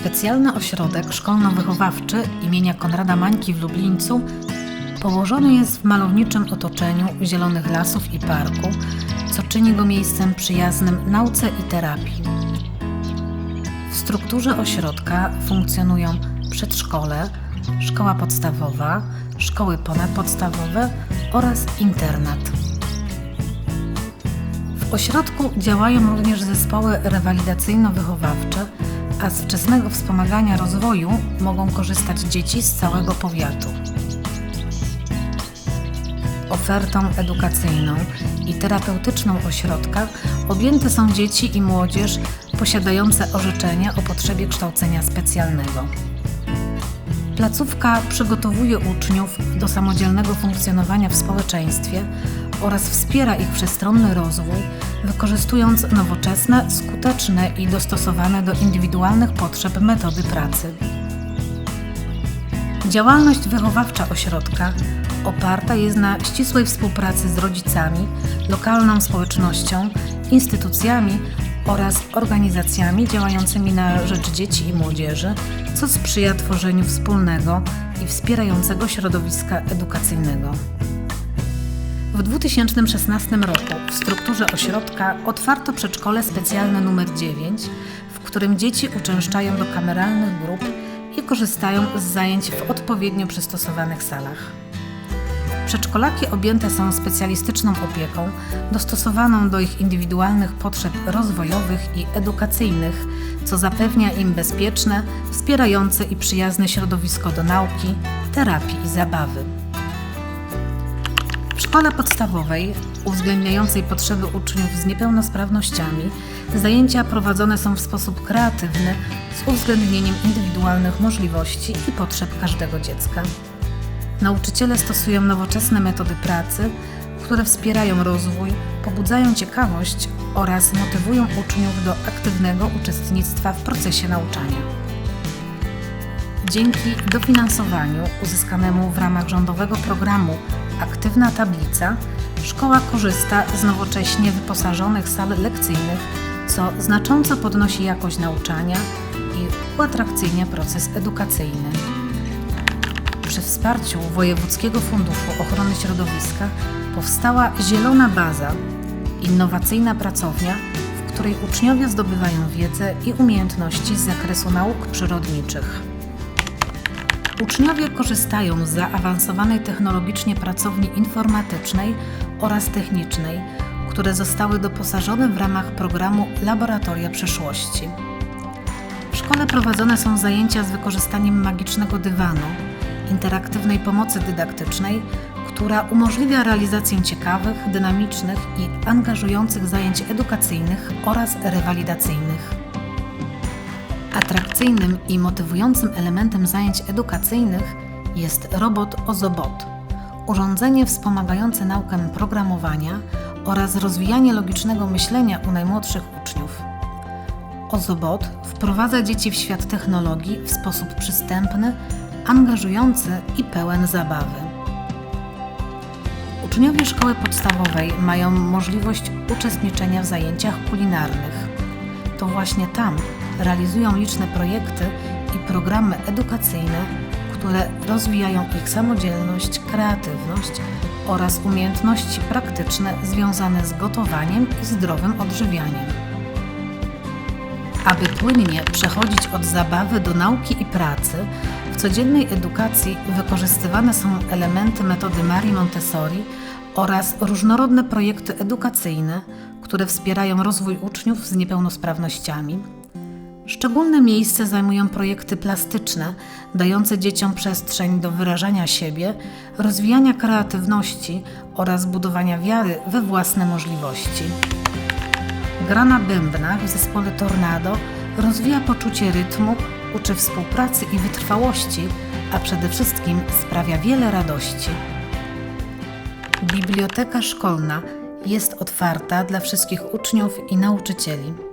Specjalny ośrodek szkolno-wychowawczy imienia Konrada Mańki w Lublińcu położony jest w malowniczym otoczeniu zielonych lasów i parku, co czyni go miejscem przyjaznym nauce i terapii. W strukturze ośrodka funkcjonują przedszkole, szkoła podstawowa, szkoły ponadpodstawowe oraz internat. W ośrodku działają również zespoły rewalidacyjno-wychowawcze, a z wczesnego wspomagania rozwoju mogą korzystać dzieci z całego powiatu. Ofertą edukacyjną i terapeutyczną ośrodka objęte są dzieci i młodzież posiadające orzeczenia o potrzebie kształcenia specjalnego. Placówka przygotowuje uczniów do samodzielnego funkcjonowania w społeczeństwie oraz wspiera ich wszechstronny rozwój, wykorzystując nowoczesne, skuteczne i dostosowane do indywidualnych potrzeb metody pracy. Działalność wychowawcza ośrodka oparta jest na ścisłej współpracy z rodzicami, lokalną społecznością, instytucjami oraz organizacjami działającymi na rzecz dzieci i młodzieży, co sprzyja tworzeniu wspólnego i wspierającego środowiska edukacyjnego. W 2016 roku w strukturze ośrodka otwarto przedszkole specjalne nr 9, w którym dzieci uczęszczają do kameralnych grup i korzystają z zajęć w odpowiednio przystosowanych salach. Przedszkolaki objęte są specjalistyczną opieką, dostosowaną do ich indywidualnych potrzeb rozwojowych i edukacyjnych, co zapewnia im bezpieczne, wspierające i przyjazne środowisko do nauki, terapii i zabawy. Szkole podstawowej, uwzględniającej potrzeby uczniów z niepełnosprawnościami, zajęcia prowadzone są w sposób kreatywny z uwzględnieniem indywidualnych możliwości i potrzeb każdego dziecka. Nauczyciele stosują nowoczesne metody pracy, które wspierają rozwój, pobudzają ciekawość oraz motywują uczniów do aktywnego uczestnictwa w procesie nauczania. Dzięki dofinansowaniu uzyskanemu w ramach rządowego programu Aktywna Tablica, szkoła korzysta z nowocześnie wyposażonych sal lekcyjnych, co znacząco podnosi jakość nauczania i uatrakcyjnia proces edukacyjny. Przy wsparciu Wojewódzkiego Funduszu Ochrony Środowiska powstała Zielona Baza, innowacyjna pracownia, w której uczniowie zdobywają wiedzę i umiejętności z zakresu nauk przyrodniczych. Uczniowie korzystają z zaawansowanej technologicznie pracowni informatycznej oraz technicznej, które zostały doposażone w ramach programu Laboratoria Przyszłości. W szkole prowadzone są zajęcia z wykorzystaniem magicznego dywanu, interaktywnej pomocy dydaktycznej, która umożliwia realizację ciekawych, dynamicznych i angażujących zajęć edukacyjnych oraz rewalidacyjnych. Atrakcyjnym i motywującym elementem zajęć edukacyjnych jest robot Ozobot, urządzenie wspomagające naukę programowania oraz rozwijanie logicznego myślenia u najmłodszych uczniów. Ozobot wprowadza dzieci w świat technologii w sposób przystępny, angażujący i pełen zabawy. Uczniowie szkoły podstawowej mają możliwość uczestniczenia w zajęciach kulinarnych. To właśnie tam realizują liczne projekty i programy edukacyjne, które rozwijają ich samodzielność, kreatywność oraz umiejętności praktyczne związane z gotowaniem i zdrowym odżywianiem. Aby płynnie przechodzić od zabawy do nauki i pracy, w codziennej edukacji wykorzystywane są elementy metody Marii Montessori oraz różnorodne projekty edukacyjne, które wspierają rozwój uczniów z niepełnosprawnościami. Szczególne miejsce zajmują projekty plastyczne, dające dzieciom przestrzeń do wyrażania siebie, rozwijania kreatywności oraz budowania wiary we własne możliwości. Gra na bębnach w zespole Tornado rozwija poczucie rytmu, uczy współpracy i wytrwałości, a przede wszystkim sprawia wiele radości. Biblioteka szkolna jest otwarta dla wszystkich uczniów i nauczycieli.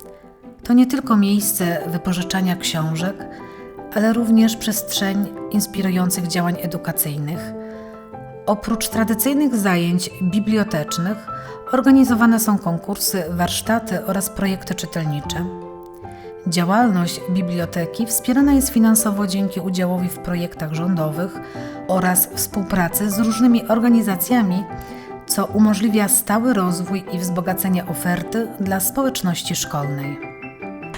To nie tylko miejsce wypożyczania książek, ale również przestrzeń inspirujących działań edukacyjnych. Oprócz tradycyjnych zajęć bibliotecznych, organizowane są konkursy, warsztaty oraz projekty czytelnicze. Działalność biblioteki wspierana jest finansowo dzięki udziałowi w projektach rządowych oraz współpracy z różnymi organizacjami, co umożliwia stały rozwój i wzbogacenie oferty dla społeczności szkolnej.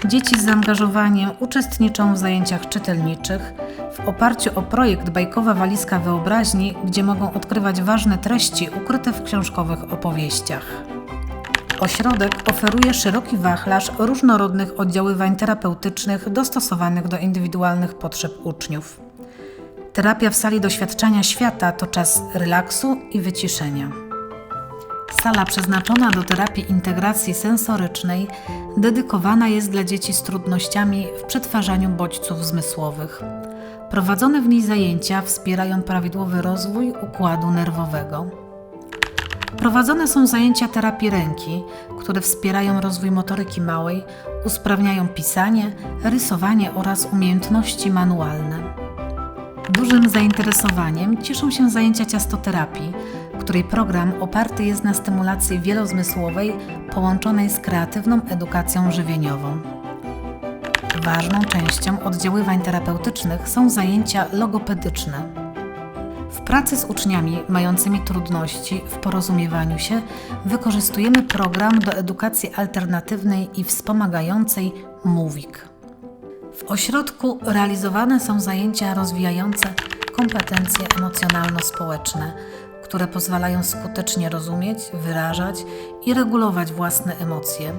Dzieci z zaangażowaniem uczestniczą w zajęciach czytelniczych w oparciu o projekt Bajkowa Walizka Wyobraźni, gdzie mogą odkrywać ważne treści ukryte w książkowych opowieściach. Ośrodek oferuje szeroki wachlarz różnorodnych oddziaływań terapeutycznych dostosowanych do indywidualnych potrzeb uczniów. Terapia w sali doświadczania świata to czas relaksu i wyciszenia. Sala przeznaczona do terapii integracji sensorycznej dedykowana jest dla dzieci z trudnościami w przetwarzaniu bodźców zmysłowych. Prowadzone w niej zajęcia wspierają prawidłowy rozwój układu nerwowego. Prowadzone są zajęcia terapii ręki, które wspierają rozwój motoryki małej, usprawniają pisanie, rysowanie oraz umiejętności manualne. Dużym zainteresowaniem cieszą się zajęcia ciastoterapii, której program oparty jest na stymulacji wielozmysłowej połączonej z kreatywną edukacją żywieniową. Ważną częścią oddziaływań terapeutycznych są zajęcia logopedyczne. W pracy z uczniami mającymi trudności w porozumiewaniu się wykorzystujemy program do edukacji alternatywnej i wspomagającej MUWIK. W ośrodku realizowane są zajęcia rozwijające kompetencje emocjonalno-społeczne, które pozwalają skutecznie rozumieć, wyrażać i regulować własne emocje.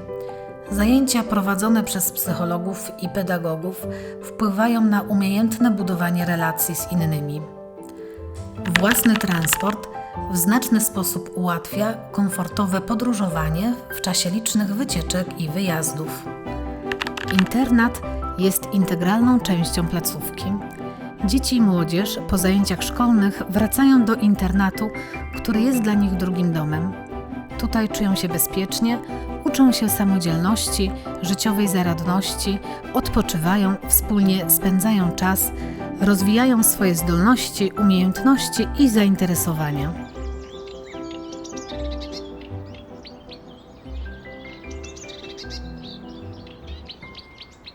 Zajęcia prowadzone przez psychologów i pedagogów wpływają na umiejętne budowanie relacji z innymi. Własny transport w znaczny sposób ułatwia komfortowe podróżowanie w czasie licznych wycieczek i wyjazdów. Internat jest integralną częścią placówki. Dzieci i młodzież po zajęciach szkolnych wracają do internatu, który jest dla nich drugim domem. Tutaj czują się bezpiecznie, uczą się samodzielności, życiowej zaradności, odpoczywają, wspólnie spędzają czas, rozwijają swoje zdolności, umiejętności i zainteresowania.